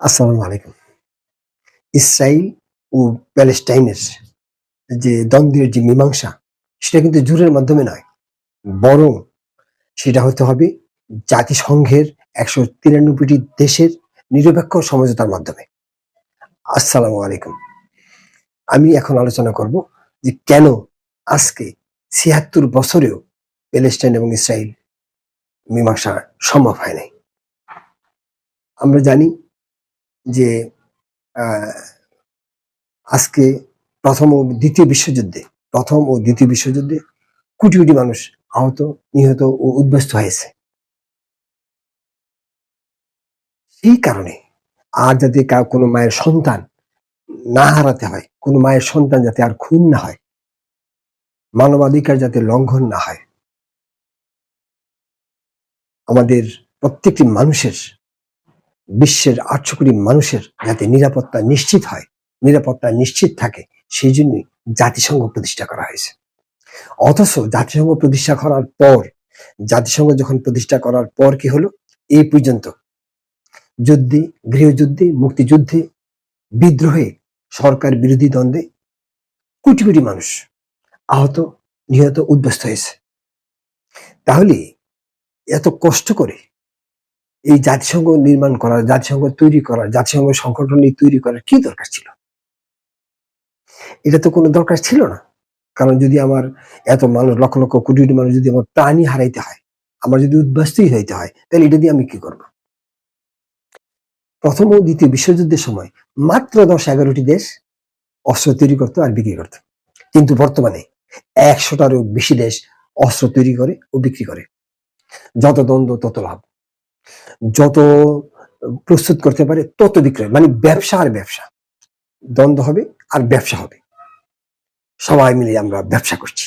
আসসালামু আলাইকুম। ইসরায়েল ও প্যালেস্টাইনের যে দ্বন্দ্বের যে মীমাংসা, সেটা কিন্তু জোরের মাধ্যমে নয়। বরং সেটা হতে হবে জাতিসংঘের একশো তিরানব্বইটি দেশের নিরপেক্ষ সমঝোতার মাধ্যমে। আসসালামু আলাইকুম। আমি এখন আলোচনা করব যে কেন আজকে ছিয়াত্তর বছরেও প্যালেস্টাইন এবং ইসরায়েল মীমাংসা সম্ভব হয় নাই। আমরা জানি যে আজকে প্রথম ও দ্বিতীয় বিশ্বযুদ্ধে, প্রথম ও দ্বিতীয় বিশ্বযুদ্ধে কোটি কোটি মানুষ আহত, নিহত ও উদ্বস্ত হয়েছে। সেই কারণে আর যাতে কোনো মায়ের সন্তান না হারাতে হয়, কোনো মায়ের সন্তান যাতে আর খুন না হয়, মানবাধিকার যাতে লঙ্ঘন না হয়, আমাদের প্রত্যেকটি মানুষের বিশ্বের আটশো কোটি মানুষের যাতে নিরাপত্তা নিশ্চিত হয়, নিরাপত্তা নিশ্চিত থাকে, সেই জন্যই জাতিসংঘ প্রতিষ্ঠা করা হয়েছে। অথচ জাতিসংঘ প্রতিষ্ঠা করার পর, জাতিসংঘ যখন প্রতিষ্ঠা করার পর কি হলো? এই পর্যন্ত। যুদ্ধে, গৃহযুদ্ধে, মুক্তিযুদ্ধে বিদ্রোহে সরকার বিরোধী দ্বন্দ্বে কোটি কোটি মানুষ আহত, নিহত, উদ্বস্ত হয়েছে। তাহলে এত কষ্ট করে এই জাতিসংঘ নির্মাণ করা, জাতিসংঘ তৈরি করা, জাতিসংঘ সংগঠন তৈরি করার কি দরকার ছিল? এটা তো কোনো দরকার ছিল না। কারণ যদি আমার এত মানুষ, লক্ষ লক্ষ কোটি কোটি মানুষ যদি আমার প্রাণী হারাইতে হয়, আমার যদি উদ্বাস্তুই হইতে হয়, তাহলে এটা দিয়ে আমি কি করব? প্রথম ও দ্বিতীয় বিশ্বযুদ্ধের সময় মাত্র দশ এগারোটি দেশ অস্ত্র তৈরি করতো আর বিক্রি করতো। কিন্তু বর্তমানে একশোটারও বেশি দেশ অস্ত্র তৈরি করে ও বিক্রি করে। যত দ্বন্দ্ব, তত লাভ। যত, প্রস্তুত করতে পারে তত বিক্রয় মানে ব্যবসা আর ব্যবসা। দ্বন্দ্ব হবে আর ব্যবসা হবে। সবাই মিলে আমরা ব্যবসা করছি।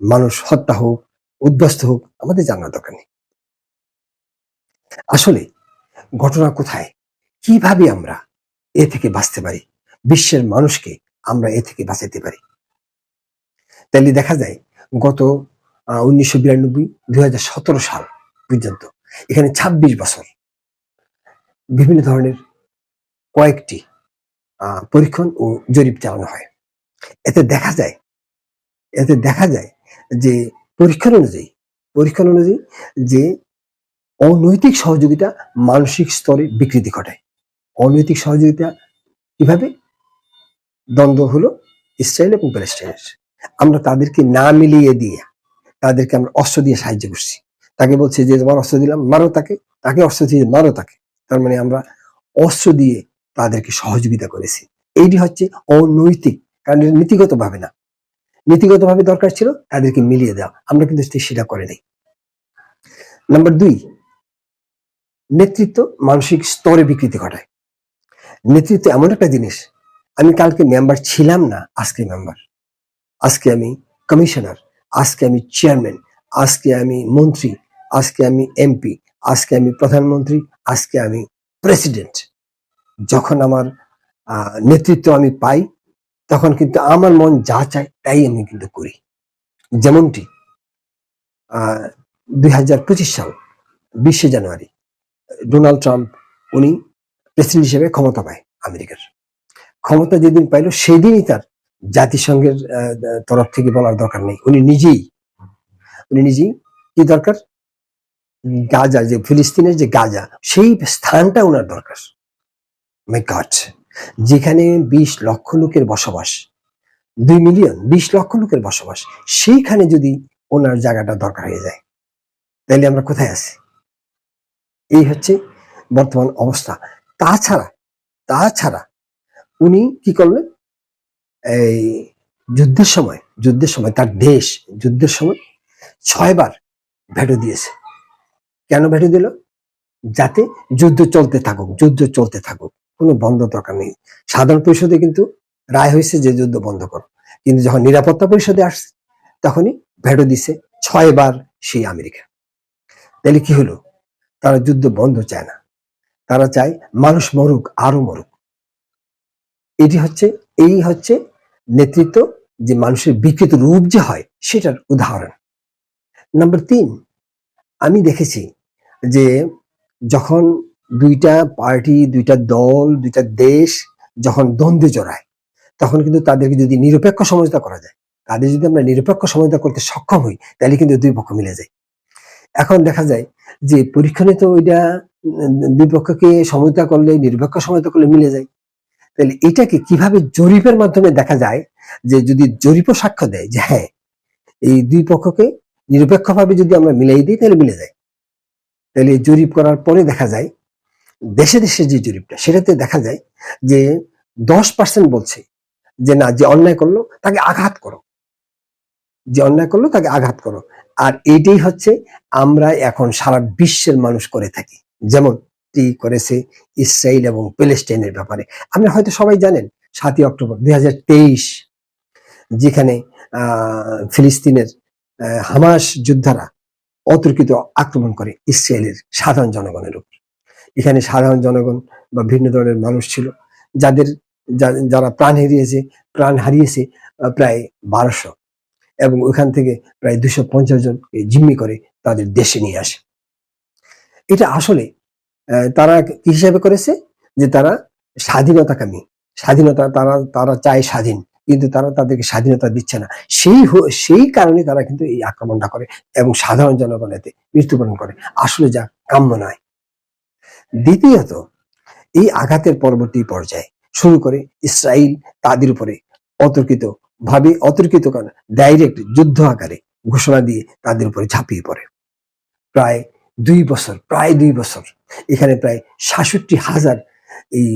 মানুষ হত্যা হোক, উদ্বস্ত হোক, আমাদের জানার দরকার নেই। আসলে ঘটনা কোথায়? কীভাবে আমরা এ থেকে বাঁচতে পারি? বিশ্বের মানুষকে আমরা এ থেকে বাঁচাতে পারি? তাহলে দেখা যায় গত উনিশশো বিরানব্বই, দুই সাল পর্যন্ত এখানে ২৬ বছর। বিভিন্ন ধরনের কয়েকটি পরীক্ষণ ও জরিপ চালানো হয়। এতে দেখা যায়, এতে দেখা যায় যে পরীক্ষণ অনুযায়ী পরীক্ষণ অনুযায়ী যে অনৈতিক সহযোগিতা মানসিক স্তরে বিকৃতি ঘটায়। অনৈতিক সহযোগিতা কীভাবে? দ্বন্দ্ব হলো ইসরায়েল এবং প্যালেস্টাইনের। আমরা তাদেরকে না মিলিয়ে দিয়ে, তাদেরকে আমরা অস্ত্র দিয়ে সাহায্য করছি। তাকে বলছে যে, তোমার অস্ত্র দিলাম, মারো তাকে। তাকে অস্ত্র দিয়ে মারো তাকে। তার মানে আমরা অস্ত্র দিয়ে তাদেরকে সহযোগিতা করেছি। এইটি হচ্ছে অনৈতিক, কারণ এটা নীতিগত ভাবে না। নীতিগত ভাবে দরকার ছিল তাদেরকে মিলিয়ে দেওয়া। আমরা কিন্তু সেটা করে নাই। নাম্বার দুই, নেতৃত্ব মানসিক স্তরে বিকৃতি ঘটায়। নেতৃত্ব এমন একটা জিনিস, আমি কালকে মেম্বার ছিলাম না, আজকে মেম্বার। আজকে আমি কমিশনার, আজকে আমি চেয়ারম্যান, আজকে আমি মন্ত্রী আজকে আমি এমপি আজকে আমি প্রধানমন্ত্রী, আজকে আমি প্রেসিডেন্ট যখন আমার নেতৃত্ব আমি পাই, তখন কিন্তু আমার মন যা চায় তাই আমি কিন্তু করি। যেমনটি দুই হাজার পঁচিশ সাল, বিশে জানুয়ারি, ডোনাল্ড ট্রাম্প উনি প্রেসিডেন্ট হিসেবে ক্ষমতা পায় আমেরিকার। ক্ষমতা যেদিন পাইল, সেদিনই তার জাতিসংঘের তরফ থেকে বলার দরকার নেই। উনি নিজেই উনি নিজেই কি দরকার? গাজা, যে ফিলিস্তিনের যে গাজা, সেই স্থানটা ওনার দরকার। মাই যেখানে বিশ লক্ষ লোকের বসবাস, দুই মিলিয়ন বিশ লক্ষ লোকের বসবাস, সেইখানে যদি ওনার জায়গাটা দরকার হয়ে যায়, তাহলে আমরা কোথায় আছি? এই হচ্ছে বর্তমান অবস্থা। তাছাড়া তাছাড়া উনি কি করলেন? এই যুদ্ধের সময় যুদ্ধের সময় তার দেশ, যুদ্ধের সময় ছয়বার ভেটো দিয়েছে। কেন ভেটো দিল? যাতে যুদ্ধ চলতে থাকুক, যুদ্ধ চলতে থাকুক, কোনো বন্ধ দরকার নেই। সাধারণ পরিষদে কিন্তু রায় হয়েছে যে যুদ্ধ বন্ধ করো। কিন্তু যখন নিরাপত্তা পরিষদে আসছে, তখনই ভেটো দিছে ছয়বার সেই আমেরিকা। তাহলে কি হলো? তারা যুদ্ধ বন্ধ চায় না। তারা চায় মানুষ মরুক, আরও মরুক। এটি হচ্ছে, এই হচ্ছে নেতৃত্ব যে মানুষের বিকৃত রূপ যে হয়, সেটার উদাহরণ। নাম্বার তিন, আমি দেখেছি যে যখন দুইটা পার্টি, দুইটা দল, দুইটা দেশ যখন দ্বন্দ্বে জড়ায়, তখন কিন্তু তাদেরকে যদি নিরপেক্ষ সমঝোতা করা যায়, তাদের যদি আমরা নিরপেক্ষ সমঝোতা করতে সক্ষম হই, তাহলে কিন্তু দুই পক্ষ মিলে যায়। এখন দেখা যায় যে পরীক্ষণে তো ওইটা দুই পক্ষকে সমঝোতা করলে, নিরপেক্ষ সমঝোতা করলে মিলে যায়। তাহলে এটাকে কীভাবে জরিপের মাধ্যমে দেখা যায় যে যদি জরিপও সাক্ষ্য দেয় যে হ্যাঁ এই দুই পক্ষকে নিরপেক্ষভাবে যদি আমরা মিলাই দিই, তাহলে মিলে যায়। তাহলে জরিপ করার পরে দেখা যায়, দেশে দেশে যে জরিপটা, সেটাতে দেখা যায় যে দশ পার্সেন্ট বলছে যে না, যে অন্যায় করল, তাকে আঘাত করো। যে অন্যায় করল, তাকে আঘাত করো। আর এইটাই হচ্ছে আমরা এখন সারা বিশ্বের মানুষ করে থাকি। যেমন করেছে ইসরায়েল এবং প্যালেস্টাইনের ব্যাপারে। আপনি হয়তো সবাই জানেন, সাতই অক্টোবর দুই হাজার তেইশ, যেখানে ফিলিস্তিনের হামাস যোদ্ধারা অতর্কিত আক্রমণ করে ইসরায়েলের সাধারণ জনগণের উপর। এখানে সাধারণ জনগণ বা ভিন্ন ধরনের মানুষ ছিল, যাদের যারা প্রাণ হারিয়েছে প্রাণ হারিয়েছে প্রায় বারোশো এবং ওখান থেকে প্রায় দুশো পঞ্চাশ জন জিম্মি করে তাদের দেশে নিয়ে আসে। এটা আসলে তারা কি হিসাবে করেছে? যে তারা স্বাধীনতাকামী। স্বাধীনতা তারা তারা চায় স্বাধীন। কিন্তু তারা তাদেরকে স্বাধীনতা দিচ্ছে না। সেই সেই কারণে তারা কিন্তু এই আক্রমণটা করে এবং সাধারণ জনগণ এতে মৃত্যুবরণ করে। আসলে যা কাম্য নয়। দ্বিতীয়ত, এই আঘাতের পরবর্তী পর্যায়ে শুরু করে ইসরায়েল তাদের উপরে অতর্কিত ভাবে অতর্কিত কারণ ডাইরেক্ট যুদ্ধ আকারে ঘোষণা দিয়ে তাদের উপরে ঝাঁপিয়ে পড়ে। প্রায় দুই বছর, প্রায় দুই বছর, এখানে প্রায় সাতষট্টি হাজার এই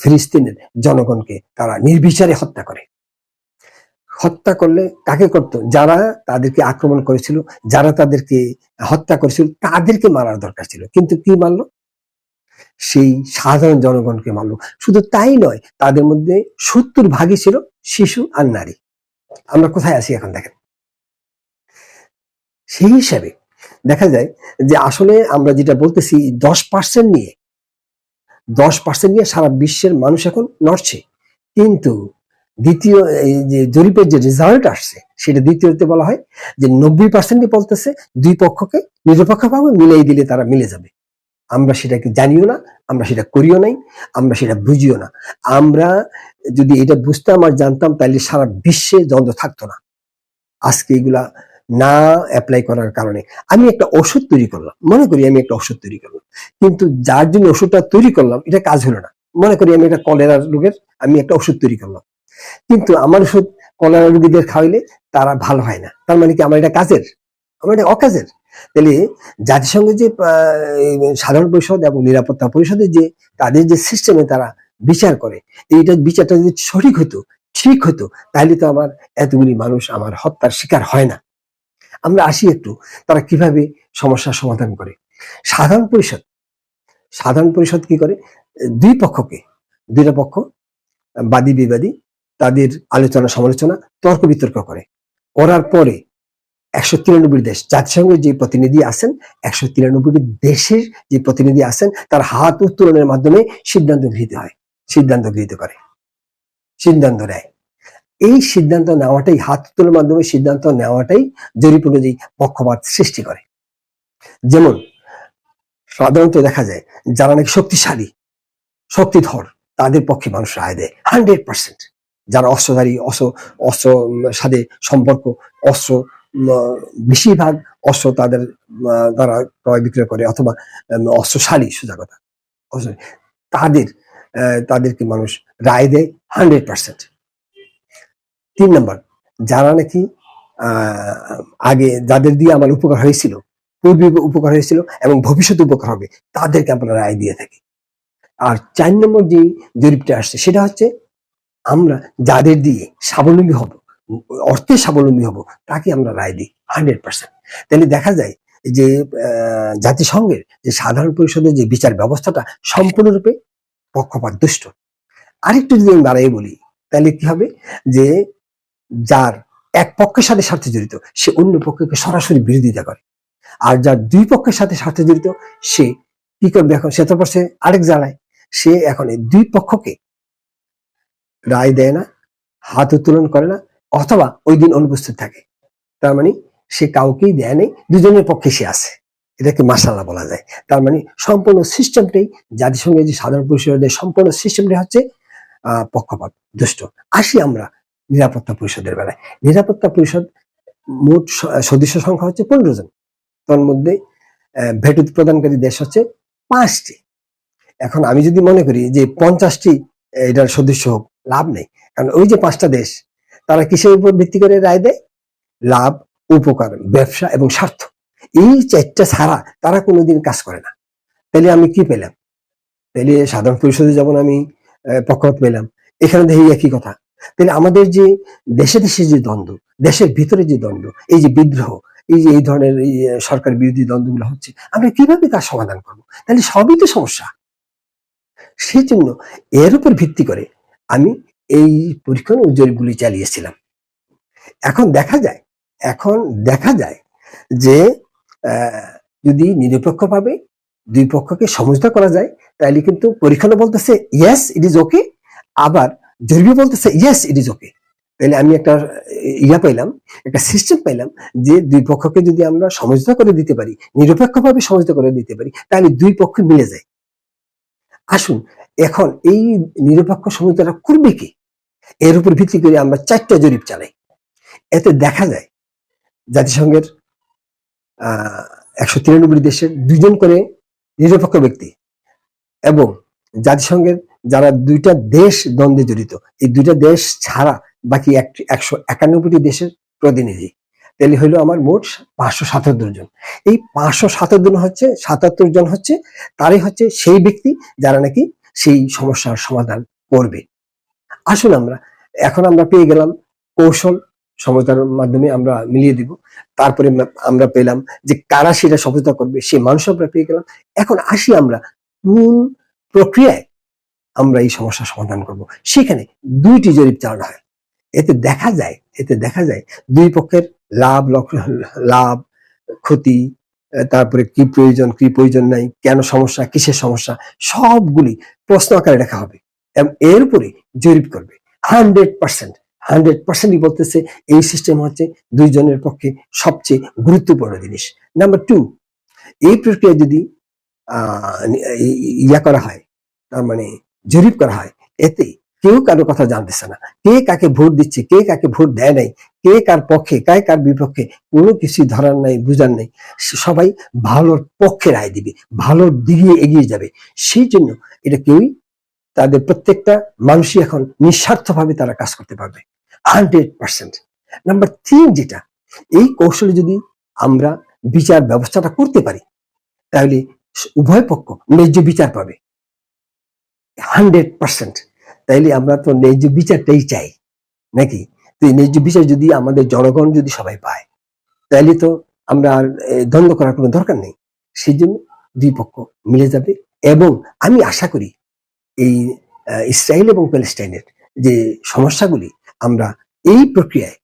ফিলিস্তিনের জনগণকে তারা নির্বিচারে হত্যা করে। হত্যা করলে কাকে করতো? যারা তাদেরকে আক্রমণ করেছিল, যারা তাদেরকে হত্যা করেছিল, তাদেরকে মারার দরকার ছিল। কিন্তু কি মারলো? সেই সাধারণ জনগণকে মারলো। শুধু তাই নয়, তাদের মধ্যে সত্তর ভাগই ছিল শিশু আর নারী। আমরা কোথায় আছি এখন দেখেন? সেই হিসাবে দেখা যায় যে আসলে আমরা যেটা বলতেছি, দশ পার্সেন্ট নিয়ে দশ পার্সেন্ট নিয়ে সারা বিশ্বের মানুষ এখন নড়ছে। কিন্তু দ্বিতীয় এই যে জরিপের যে রেজাল্ট আসছে, সেটা দ্বিতীয়তে বলা হয় যে নব্বই পার্সেন্টই বলতেছে, দুই পক্ষকে নিরপেক্ষভাবে মিলাই দিলে তারা মিলে যাবে। আমরা সেটাকে জানিও না, আমরা সেটা করিও নাই, আমরা সেটা বুঝিও না। আমরা যদি এটা বুঝতাম আর জানতাম, তাহলে সারা বিশ্বে দ্বন্দ্ব থাকতো না। আজকে এগুলা না অ্যাপ্লাই করার কারণে। আমি একটা ওষুধ তৈরি করলাম। মনে করি আমি একটা ওষুধ তৈরি করলাম। কিন্তু যার জন্য ওষুধটা তৈরি করলাম, এটা কাজ হলো না। মনে করি আমি একটা কলেরা রোগের আমি একটা ওষুধ তৈরি করলাম। কিন্তু আমার ওষুধ কলেরা রোগীদের খাওয়াইলে তারা ভালো হয় না। তার মানে কি আমার এটা কাজের? আমার এটা অকাজের। তাহলে জাতিসংঘের যে সাধারণ পরিষদ এবং নিরাপত্তা পরিষদের যে, তাদের যে সিস্টেমে তারা বিচার করে এইটা বিচারটা যদি সঠিক হতো, ঠিক হতো, তাহলে তো আমার এতগুলি মানুষ আমার হত্যার শিকার হয় না। আমরা আসি একটু, তারা কীভাবে সমস্যার সমাধান করে? সাধারণ পরিষদ সাধারণ পরিষদ কি করে? দুই পক্ষকে, দুইটা পক্ষ, বাদী বিবাদী, তাদের আলোচনা সমালোচনা, তর্ক বিতর্ক করে। করার পরে একশো তিরানব্বই দেশ, জাতিসংঘের যে প্রতিনিধি আছেন, একশো তিরানব্বই দেশের যে প্রতিনিধি আছেন, তার হাত উত্তোলনের মাধ্যমে সিদ্ধান্ত গৃহীত হয়, সিদ্ধান্ত গৃহীত করে, সিদ্ধান্ত নেয়। এই সিদ্ধান্ত নেওয়াটাই, হাত তোলার মাধ্যমে সিদ্ধান্ত নেওয়াটাই জরিপ অনুযায়ী পক্ষপাত সৃষ্টি করে। যেমন, সাধারণত দেখা যায়, যারা নাকি শক্তিশালী, শক্তিধর, তাদের পক্ষে মানুষ রায় দেয়। Hundred percent. যারা অস্ত্রধারী, অস্ত্র অস্ত্র সাথে সম্পর্ক, অস্ত্র বেশিরভাগ অস্ত্র তাদের দ্বারা ক্রয় বিক্রয় করে অথবা অস্ত্রশালী সোজা কথা। তাদের তাদেরকে মানুষ রায় দেয় হান্ড্রেড পার্সেন্ট। তিন নম্বর, যারা নাকি আগে যাদের দিয়ে আমার উপকার হয়েছিল, পূর্বে উপকার হয়েছিল এবং ভবিষ্যতে উপকার হবে, তাদেরকে আমরা রায় দিয়ে থাকি। আর চার নম্বর যে জরিপটা আসছে, সেটা হচ্ছে আমরা যাদের দিয়ে স্বাবলম্বী হব, অর্থে স্বাবলম্বী হব, তাকে আমরা রায় দিই হান্ড্রেড পার্সেন্ট। তাহলে দেখা যায় যে জাতিসংঘের যে সাধারণ পরিষদের যে বিচার ব্যবস্থাটা সম্পূর্ণরূপে পক্ষপাত দুষ্ট আরেকটু যদি আমি বাড়াই বলি, তাহলে কি হবে? যে যার এক পক্ষের সাথে স্বার্থে জড়িত সে অন্য পক্ষকে সরাসরি বিরোধিতা করে। আর যার দুই পক্ষের সাথে স্বার্থে জড়িত সে কি করবে এখন? সে তো পড়ছে আরেক জায়গায়। সে এখন এই দুই পক্ষকে রায় দেয় না হাত উত্তোলন করে না অথবা ওই দিন অনুপস্থিত থাকে। তার মানে সে কাউকেই দেয় নেই দুজনের পক্ষে সে আছে। এটাকে মাসাল্লাহ বলা যায়। তার মানে সম্পূর্ণ সিস্টেমটাই জাতিসংঘের যে সাধারণ পরিষদের সম্পূর্ণ সিস্টেমটাই হচ্ছে আহ, পক্ষপাত দুষ্ট। আসি আমরা নিরাপত্তা পরিষদের বেলায়। নিরাপত্তা পরিষদ মোট সদস্য সংখ্যা হচ্ছে পনেরো জন। তার মধ্যে আহ, ভেটো প্রদানকারী দেশ হচ্ছে পাঁচটি। এখন আমি যদি মনে করি যে পঞ্চাশটি এটার সদস্য হোক লাভ নেই কারণ ওই যে পাঁচটা দেশ তারা কিসের উপর ভিত্তি করে রায় দেয়? লাভ উপকার ব্যবসা এবং স্বার্থ। এই চারটা ছাড়া তারা কোনোদিন কাজ করে না। তাহলে আমি কি পেলাম? তাহলে সাধারণ পরিষদে যেমন আমি পক্ষপাত পেলাম এখানে দেখি একই কথা। তাহলে আমাদের যে দেশে দেশে যে দ্বন্দ্ব, দেশের ভিতরে যে দ্বন্দ্ব, এই যে বিদ্রোহ, এই যে এই ধরনের সরকার বিরোধী দ্বন্দ্বগুলো হচ্ছে, আমরা কীভাবে তার সমাধান করব? তাহলে সবই তো সমস্যা। সেই জন্য এর উপর ভিত্তি করে আমি এই পরীক্ষণ ও জরিপগুলি চালিয়েছিলাম এখন দেখা যায়, এখন দেখা যায় যে যদি নিরপেক্ষভাবে দুই পক্ষকে সমঝোতা করা যায়, তাহলে কিন্তু পরীক্ষণও বলতেছে ইয়েস ইট ইজ ওকে আবার জরিপে বলতেছে ইয়েস ইট ইজ ওকে তাহলে আমি একটা ইয়া পাইলাম, একটা সিস্টেম পাইলাম যে দুই পক্ষকে যদি আমরা সমঝোতা করে দিতে পারি, নিরপেক্ষভাবে সমঝোতা করে দিতে পারি, তাহলে দুই পক্ষ মিলে যায়। আসুন, এখন এই নিরপেক্ষ সমঝোতাটা করবে কি? এর উপর ভিত্তি করে আমরা চারটা জরিপ চালাই। এতে দেখা যায়, জাতিসংঘের একশো তিরানব্বই দেশের দুজন করে নিরপেক্ষ ব্যক্তি এবং জাতিসংঘের যারা দুইটা দেশ দ্বন্দ্বে জড়িত, এই দুইটা দেশ ছাড়া বাকি এক- একশো একানব্বইটি দেশের প্রতিনিধি। তাহলে হলো আমার মোট পাঁচশো সাতাত্তর জন। এই পাঁচশো সাতাত্তর জন হচ্ছে, সাতাত্তর জন হচ্ছে, তারাই হচ্ছে সেই ব্যক্তি যারা নাকি সেই সমস্যার সমাধান করবে। আসুন আমরা, এখন আমরা পেয়ে গেলাম কৌশল সমঝোতার মাধ্যমে আমরা মিলিয়ে দিব। তারপরে আমরা পেলাম যে কারা সেটা সমঝোতা করবে, সেই মানুষ আমরা পেয়ে গেলাম। এখন আসি আমরা কোন প্রক্রিয়ায় আমরা এই সমস্যার সমাধান করব। সেখানে দুইটি জরিপ চালানো হয়। এতে দেখা যায়, এতে দেখা যায় দুই পক্ষের লাভ লাভ, ক্ষতি, তারপরে কি প্রয়োজন কি প্রয়োজন নাই, কেন সমস্যা, কিসের সমস্যা, সবগুলি প্রশ্ন আকারে লেখা হবে এবং এর উপরে জরিপ করবে। হান্ড্রেড পার্সেন্ট, হান্ড্রেড পার্সেন্টই বলতেছে এই সিস্টেম হচ্ছে দুইজনের পক্ষে সবচেয়ে গুরুত্বপূর্ণ জিনিস। নাম্বার টু, এই প্রক্রিয়া যদি ইয়া করা হয়, তার মানে জরিপ করা হয়। এতে কেউ কারও কথা জানতেছে না। কে কাকে ভোট দিচ্ছে, কে কাকে ভোট দেয় নাই, কে কার পক্ষে কে কার বিপক্ষে, কোনো কিছু ধরার নাই, বুঝার নাই। সবাই ভালোর পক্ষে রায় দিবে, ভালোর দিকে এগিয়ে যাবে। সেই জন্য এটা কেউই তাদের প্রত্যেকটা মানুষই এখন নিঃস্বার্থভাবে তারা কাজ করতে পারবে। Hundred percent. নাম্বার তিন যেটা, এই কৌশলে যদি আমরা বিচার ব্যবস্থাটা করতে পারি, তাহলে উভয় পক্ষ ন্যায্য বিচার পাবে। Hundred percent. তাইলে আমরা তো ন্যায্য বিচারটাই চাই, নাকি? তো এই ন্যায্য বিচার যদি আমাদের জনগণ যদি সবাই পায় তাহলে তো আমরা আর দ্বন্দ্ব করার কোনো দরকার নেই। সেই জন্য দুই পক্ষ মিলে যাবে এবং আমি আশা করি এই ইসরায়েল এবং প্যালেস্টাইনের যে সমস্যাগুলি, আমরা এই প্রক্রিয়ায়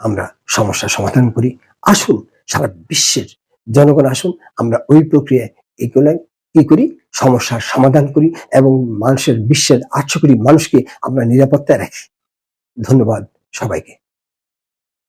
আমরা সমস্যার সমাধান করি। আসুন, সারা বিশ্বের জনগণ আসুন, আমরা ওই প্রক্রিয়ায় এগুলো কি করি, সমস্যার সমাধান করি এবং মানুষের বিশ্বের আটশো কোটি মানুষকে আমরা নিরাপত্তায় রাখি। ধন্যবাদ সবাইকে।